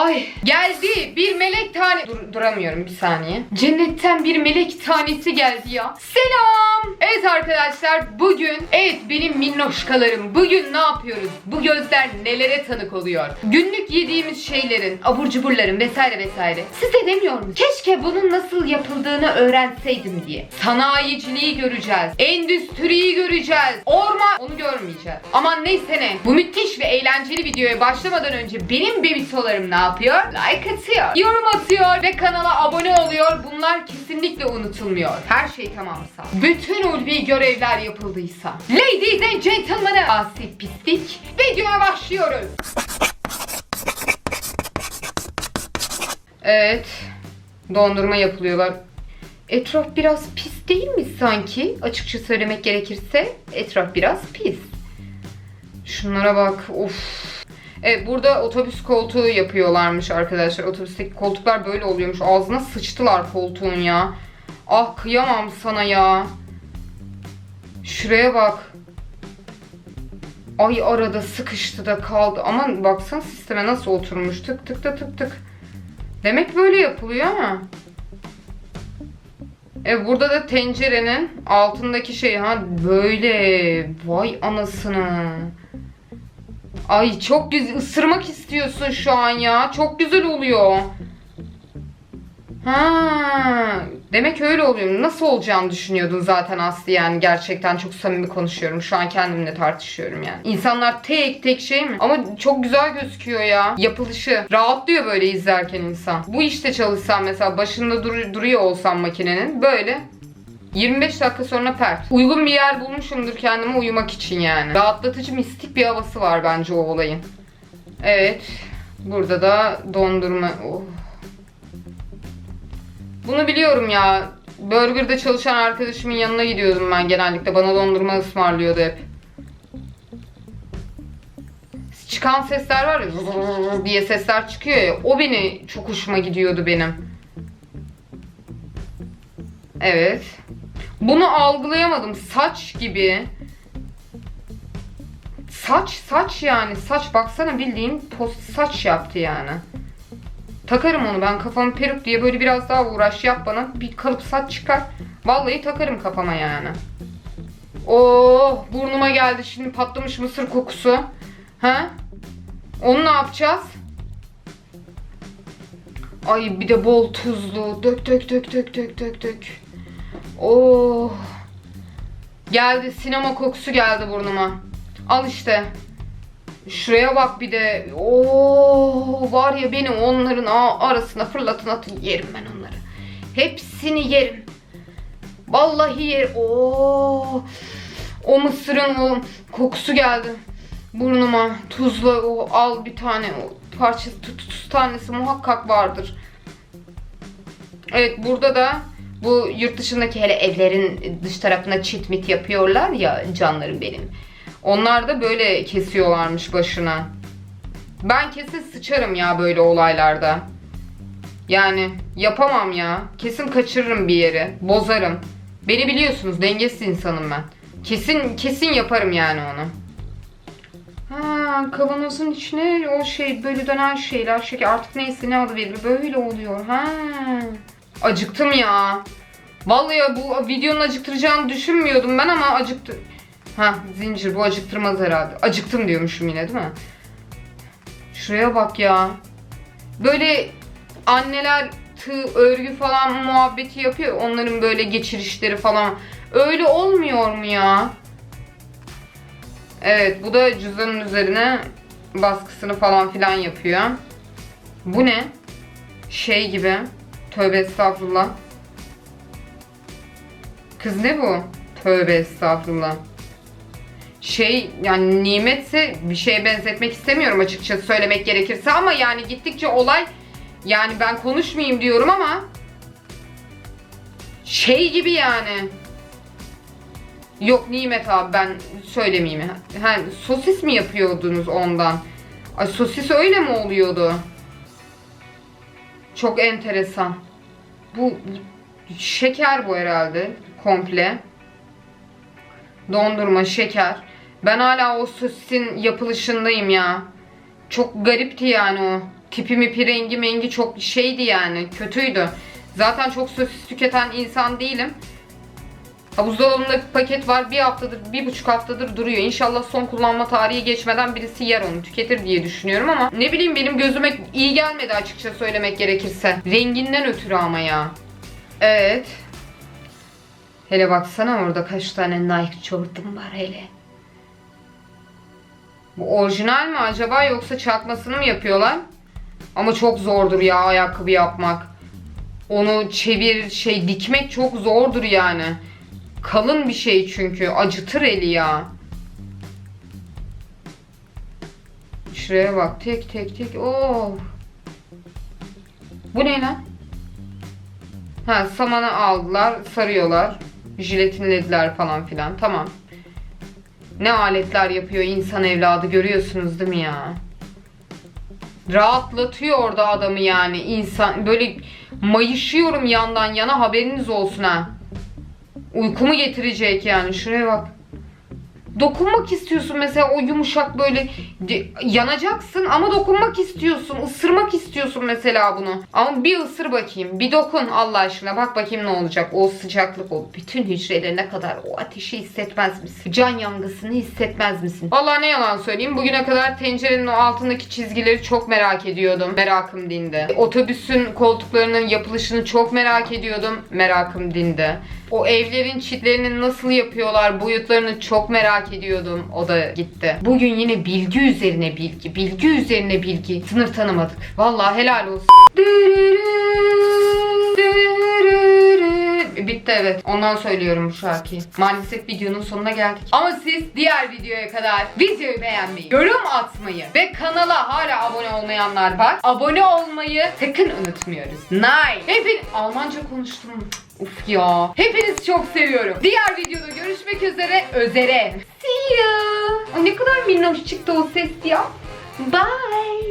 Ay geldi bir melek tane Dur- duramıyorum bir saniye. Cennetten bir melek tanesi geldi ya. Selam. Evet arkadaşlar bugün evet benim minnoşkalarım bugün ne yapıyoruz? Bu gözler nelere tanık oluyor? Günlük yediğimiz şeylerin, abur cuburların vesaire vesaire. Size demiyorum. Keşke bunun nasıl yapıldığını öğrenseydim diye. Sanayiciliği göreceğiz. Endüstriyi göreceğiz. Orman onu görmeyeceğiz. Aman neyse ne. Bu müthiş ve eğlenceli videoya başlamadan önce benim bebitolarım ne yapıyor? Like atıyor, yorum atıyor ve kanala abone oluyor. Bunlar kesinlikle unutulmuyor. Her şey tamamsa. Bütün ulvi görevler yapıldıysa. Ladies and gentlemen, asi pislik. Videoya başlıyoruz. Evet. Dondurma yapılıyorlar. Etraf biraz pis değil mi sanki? Açıkça söylemek gerekirse etraf biraz pis. Şunlara bak. Of. Evet burada otobüs koltuğu yapıyorlarmış arkadaşlar. Otobüsteki koltuklar böyle oluyormuş. Ağzına sıçtılar koltuğun ya. Ah kıyamam sana ya. Şuraya bak. Ay arada sıkıştı da kaldı. Aman baksana sisteme nasıl oturmuş. Tık tık da tık tık. Demek böyle yapılıyor ama. E burada da tencerenin altındaki şey ha böyle. Vay anasını. Ay çok güzel ısırmak istiyorsun şu an ya. Çok güzel oluyor. Ha, demek öyle oluyor. Nasıl olacağını düşünüyordun zaten Aslı yani gerçekten çok samimi konuşuyorum. Şu an kendimle tartışıyorum yani. İnsanlar tek tek şey mi? Ama çok güzel gözüküyor ya. Yapılışı. Rahatlıyor böyle izlerken insan. Bu işte çalışsam mesela başında dur- duruyor olsam makinenin böyle 25 dakika sonra pert. Uygun bir yer bulmuşumdur kendime uyumak için yani. Rahatlatıcı mistik bir havası var bence o olayın. Evet. Burada da dondurma. Oh. Bunu biliyorum ya. Burger'da çalışan arkadaşımın yanına gidiyordum ben genellikle. Bana dondurma ısmarlıyordu hep. Çıkan sesler var ya diye sesler çıkıyor ya. O beni çok hoşuma gidiyordu benim. Evet. Bunu algılayamadım. Saç gibi. Saç saç yani. Saç baksana bildiğin post saç yaptı yani. Takarım onu ben kafamı peruk diye böyle biraz daha uğraş yap bana. Bir kalıp saç çıkar. Vallahi takarım kafama yani. Oh burnuma geldi şimdi patlamış mısır kokusu. Ha? Onu ne yapacağız? Ay bir de bol tuzlu. Dök dök dök dök dök dök dök. Oh. Geldi sinema kokusu geldi burnuma. Al işte. Şuraya bak bir de. Oo var ya benim onların arasına fırlatın atın yerim ben onları. Hepsini yerim. Vallahi yerim. Oo. O mısırın o kokusu geldi burnuma. Tuzlu o al bir tane o parçası tut, tuz tanesi muhakkak vardır. Evet burada da bu yurt dışındaki hele evlerin dış tarafına çit mit yapıyorlar ya canlarım benim. Onlar da böyle kesiyorlarmış başına. Ben kesin sıçarım ya böyle olaylarda. Yani yapamam ya. Kesin kaçırırım bir yeri. Bozarım. Beni biliyorsunuz dengesiz insanım ben. Kesin kesin yaparım yani onu. Ha kavanozun içine o şey böyle dönen şeyler şeker artık neyse ne adı verilir böyle oluyor. Ha. Acıktım ya. Vallahi bu videonun acıktıracağını düşünmüyordum ben ama acıktı. Ha zincir bu acıktırmaz herhalde. Acıktım diyormuşum yine değil mi? Şuraya bak ya. Böyle anneler tığ örgü falan muhabbeti yapıyor. Onların böyle geçirişleri falan. Öyle olmuyor mu ya? Evet bu da cüzdanın üzerine baskısını falan filan yapıyor. Bu ne? Şey gibi. Tövbe estağfurullah. Kız ne bu? Tövbe estağfurullah. Şey yani nimetse bir şeye benzetmek istemiyorum açıkçası söylemek gerekirse ama yani gittikçe olay yani ben konuşmayayım diyorum ama şey gibi yani. Yok Nimet abi ben söylemeyeyim. Ha, sosis mi yapıyordunuz ondan? Ay sosis öyle mi oluyordu? Çok enteresan. Bu şeker bu herhalde komple. Dondurma, şeker. Ben hala o sosisin yapılışındayım ya. Çok garipti yani o. Tipi mipi rengi mengi çok şeydi yani. Kötüydü. Zaten çok sosis tüketen insan değilim. Buzdolabında paket var. Bir haftadır, bir buçuk haftadır duruyor. İnşallah son kullanma tarihi geçmeden birisi yer onu tüketir diye düşünüyorum ama ne bileyim benim gözüme iyi gelmedi açıkça söylemek gerekirse. Renginden ötürü ama ya. Evet. Hele baksana orada kaç tane Nike Jordan var hele. Bu orijinal mi acaba yoksa çakmasını mı yapıyorlar? Ama çok zordur ya ayakkabı yapmak. Onu çevir şey dikmek çok zordur yani. Kalın bir şey çünkü acıtır eli ya. Şuraya bak tek tek tek. Oo. Bu ne lan? Ha samanı aldılar, sarıyorlar. Jiletinlediler falan filan. Tamam. Ne aletler yapıyor insan evladı görüyorsunuz değil mi ya? Rahatlatıyor orada adamı yani insan böyle mayışıyorum yandan yana haberiniz olsun ha. Uykumu getirecek yani şuraya bak. Dokunmak istiyorsun mesela o yumuşak böyle yanacaksın ama dokunmak istiyorsun. ısırmak istiyorsun mesela bunu. Ama bir ısır bakayım. Bir dokun Allah aşkına. Bak bakayım ne olacak. O sıcaklık o bütün hücrelerine kadar o ateşi hissetmez misin? Can yangısını hissetmez misin? Vallahi ne yalan söyleyeyim. Bugüne kadar tencerenin o altındaki çizgileri çok merak ediyordum. Merakım dindi. Otobüsün koltuklarının yapılışını çok merak ediyordum. Merakım dindi. O evlerin çitlerini nasıl yapıyorlar boyutlarını çok merak ediyordum. O da gitti. Bugün yine bilgi üzerine bilgi, bilgi üzerine bilgi. Sınır tanımadık. Vallahi helal olsun. Bitti evet. Ondan söylüyorum şarkıyı. Maalesef videonun sonuna geldik. Ama siz diğer videoya kadar videoyu beğenmeyi, yorum atmayı ve kanala hala abone olmayanlar var. Abone olmayı sakın unutmuyoruz. Nice. Hepin Almanca konuştum. Uf ya. Hepinizi çok seviyorum. Diğer videoda görüşmek üzere. Özere. See you. Ne kadar minnoş çıktı o ses ya. Bye.